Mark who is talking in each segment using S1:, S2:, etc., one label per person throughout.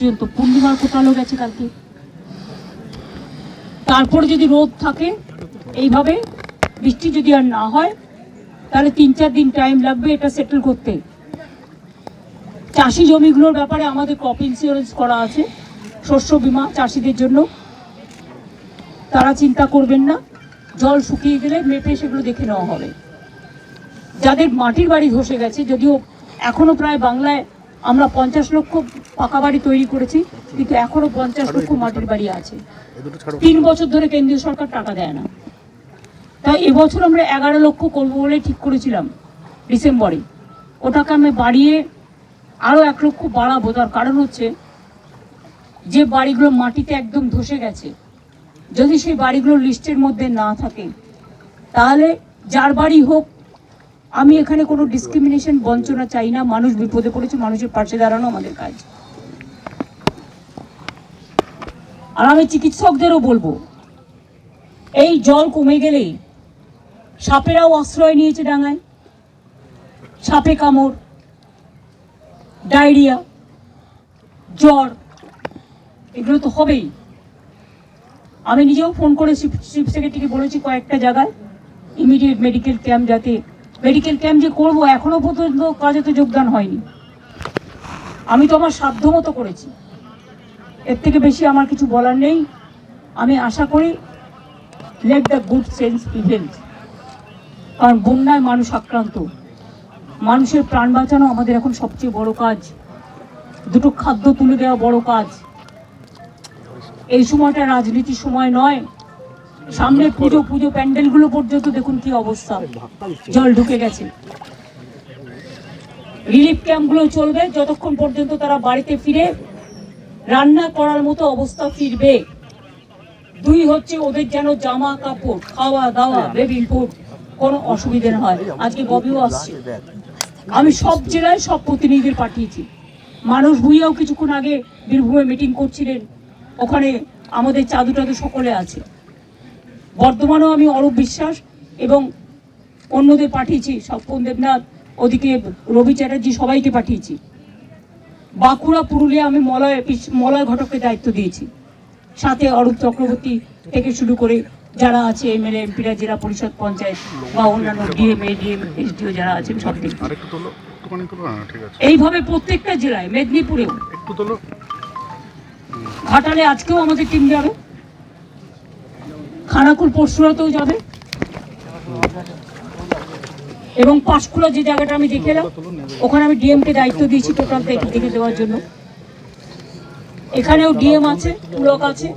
S1: পর্যন্ত পূর্ণিমার কোটালো গেছে কালকে। তারপরে যদি রোদ থাকে, এইভাবে বৃষ্টি যদি আর না হয়, তাহলে তিন চার দিন টাইম লাগবে এটা সেটেল করতে। চাষি জমিগুলোর ব্যাপারে আমাদের ক্রপ ইন্স্যুরেন্স করা আছে, শস্য বীমা চাষিদের জন্য। তারা চিন্তা করবেন না, জল শুকিয়ে গেলে মেপে সেগুলো দেখে নেওয়া হবে। যাদের মাটির বাড়ি ধসে গেছে, যদিও এখনও প্রায় বাংলায় আমরা পঞ্চাশ লক্ষ পাকা বাড়ি তৈরি করেছি কিন্তু এখনও পঞ্চাশ লক্ষ মাটির বাড়ি আছে। তিন বছর ধরে কেন্দ্রীয় সরকার টাকা দেয় না। তাই এবছর আমরা এগারো লক্ষ করব বলে ঠিক করেছিলাম ডিসেম্বরে। ওটাকে আমি বাড়িয়ে আরও এক লক্ষ বাড়াবো। তার কারণ হচ্ছে যে বাড়িগুলো মাটিতে একদম ধসে গেছে যদি সেই বাড়িগুলো লিস্টের মধ্যে না থাকে তাহলে যার বাড়ি হোক আমি এখানে কোনো ডিসক্রিমিনেশন বঞ্চনা চাই না। মানুষ বিপদে পড়েছে, মানুষের পাশে দাঁড়ানো আমাদের কাজ। আর আমি চিকিৎসকদেরও বলব, এই জল কমে গেলেই সাপেরাও আশ্রয় নিয়েছে ডাঙায়। সাপে কামড়, ডায়রিয়া, জ্বর, এগুলো তো হবেই। আমি নিজেও ফোন করে চিফ সেক্রেটারিকে বলেছি কয়েকটা জায়গায় ইমিডিয়েট মেডিকেল ক্যাম্প যাতে মেডিকেল ক্যাম্প যে করব, এখনও পর্যন্ত কাজে তো যোগদান হয়নি। আমি তো আমার সাধ্য মতো করেছি। এর থেকে বেশি আমার কিছু বলার নেই। আমি আশা করি let the good sense prevent কারণ বন্যায় মানুষ আক্রান্ত। মানুষের প্রাণ বাঁচানো আমাদের এখন সবচেয়ে বড় কাজ। দুটো খাদ্য তুলে দেওয়া বড় কাজ। এই সময়টা রাজনীতির সময় নয়। সামনে পুজো পুজো প্যান্ডেলগুলো পর্যন্ত দেখুন কি অবস্থা। জল ঢুকে গেছে। রিলিফ ক্যাম্পগুলো চলবে যতক্ষণ পর্যন্ত তারা বাড়িতে ফিরে রান্না করার মতো অবস্থা ফিরবে। দুই হচ্ছে ওদের যেন জামা কাপড় খাওয়া দাওয়া বেবি ফুড কোনো অসুবিধে না হয়। আজকে ববিও আসছে। আমি সব জেলায় সব প্রতিনিধিদের পাঠিয়েছি। মানুষ ভুইয়াও কিছুক্ষণ আগে বীরভূমে মিটিং করছিলেন। ওখানে আমাদের চাদু টাদু সকলে আছে। বর্ধমানেও আমি অরূপ বিশ্বাস এবং অন্যদের পাঠিয়েছি স্বপন দেবনাথ ওদিকে রবি চ্যাটার্জি সবাইকে পাঠিয়েছি। বাঁকুড়া পুরুলিয়া আমি মলয় মলয় ঘটককে দায়িত্ব দিয়েছি। সাথে অরূপ চক্রবর্তী থেকে শুরু করে যারা আছে এমএলএ এমপিরা জেলা পরিষদ পঞ্চায়েত বা অন্যান্য ডিএম এডিএম এসডিও যারা আছেন সব
S2: হ্যাঁ
S1: এইভাবে প্রত্যেকটা জেলায় মেদিনীপুরেও। ঘাটালে আজকেও আমাদের টিম যাবে। খানাকুল পরশুরাতেও যাবে। এবং পাঁশকুড়া যে জায়গাটা আমি দেখে এলাম ওখানে আমি ডিএমকে দায়িত্ব দিয়েছি টোটাল দেখে দেওয়ার জন্য। এখানেও ডিএম আছে, পুলক আছে,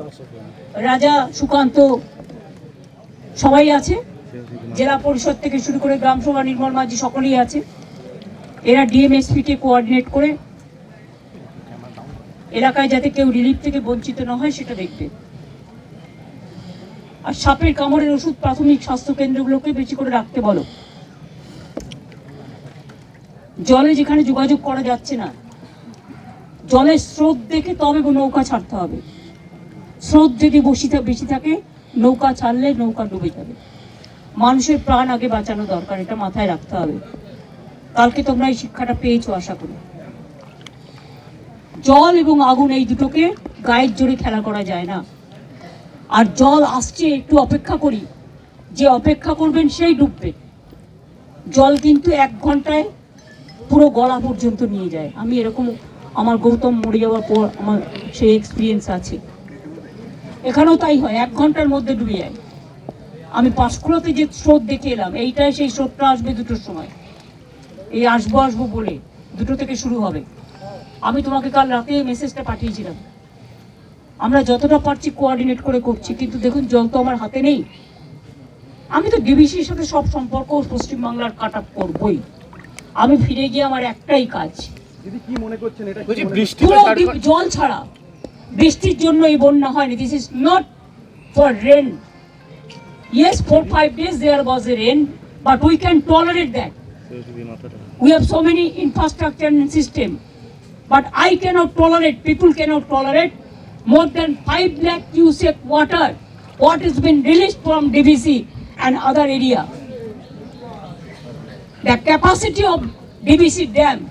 S1: রাজা সুকান্ত সবাই আছে। জেলা পরিষদ থেকে শুরু করে গ্রাম সভা নির্মল মাঝি সকলেই আছে। এরা ডিএমএসপিকে কোঅর্ডিনেট করে এলাকায় যাতে কেউ রিলিফ থেকে বঞ্চিত না হয়, সেটা দেখবে। আর সাপের কামড়ের ওষুধ প্রাথমিক স্বাস্থ্য কেন্দ্রগুলোকে বেশি করে রাখতে বলো। জলে যেখানে যোগাযোগ করা যাচ্ছে না, জলের স্রোত দেখে তবে নৌকা ছাড়তে হবে। স্রোত যদি বসি বেশি থাকে, নৌকা ছাড়লে নৌকা ডুবে যাবে। মানুষের প্রাণ আগে বাঁচানো দরকার, এটা মাথায় রাখতে হবে। কালকে তোমরা এই শিক্ষাটা পেয়েছ, আশা করি। জল এবং আগুন এই দুটোকে গায়ের জোরে খেলা করা যায় না। আর জল আসছে, একটু অপেক্ষা করি। যে অপেক্ষা করবেন সেই ডুববে। জল কিন্তু এক ঘন্টায় পুরো গলা পর্যন্ত নিয়ে যায়। আমি এরকম আমার গৌতম মরে যাওয়ার পর আমার সেই এক্সপিরিয়েন্স আছে। এখানেও তাই হয়, এক ঘণ্টার মধ্যে ডুবে যায়। আমি পাঁশকুড়াতে যে স্রোত দেখে এলাম, এইটাই সেই স্রোতটা আসবে দুটোর সময়। এই আসব আসব বলে দুটো থেকে শুরু হবে। আমি তোমাকে কাল রাতে মেসেজটা পাঠিয়েছিলাম। আমরা যতটা পারছি কোঅর্ডিনেট করে করছি কিন্তু দেখুন জল তো আমার হাতে নেই। আমি তো ডিবিসির সাথে সব সম্পর্ক পশ্চিমবাংলার কাট আপ করবই। আমি ফিরে গিয়ে আমার একটাই কাজ।
S3: মনে মনে-
S1: জল ছাড়া। বৃষ্টির জন্য এই বন্যা হয়নি this is not for rain yes four five days there was a rain but we can tolerate that we so many infrastructure and system but i cannot tolerate people cannot tolerate more than 5 lakh cubic water what has been released from dvc and other area the capacity of dvc dam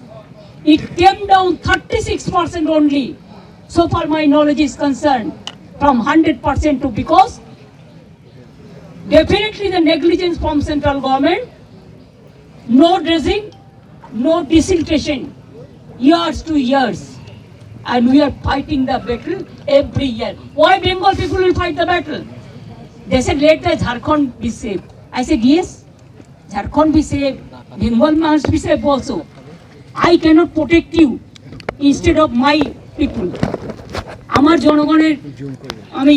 S1: it came down 36 percent only So far my knowledge is concerned, from 100% to because definitely the negligence from central government, no dressing, no desiltation, years to years. And we are fighting the battle every year. Why Bengal people will fight the battle? They said, let the Jharkhand be safe. I said, yes, Jharkhand be safe, Bengal must be safe also. I cannot protect you instead of my people. আমার জনগণের আমি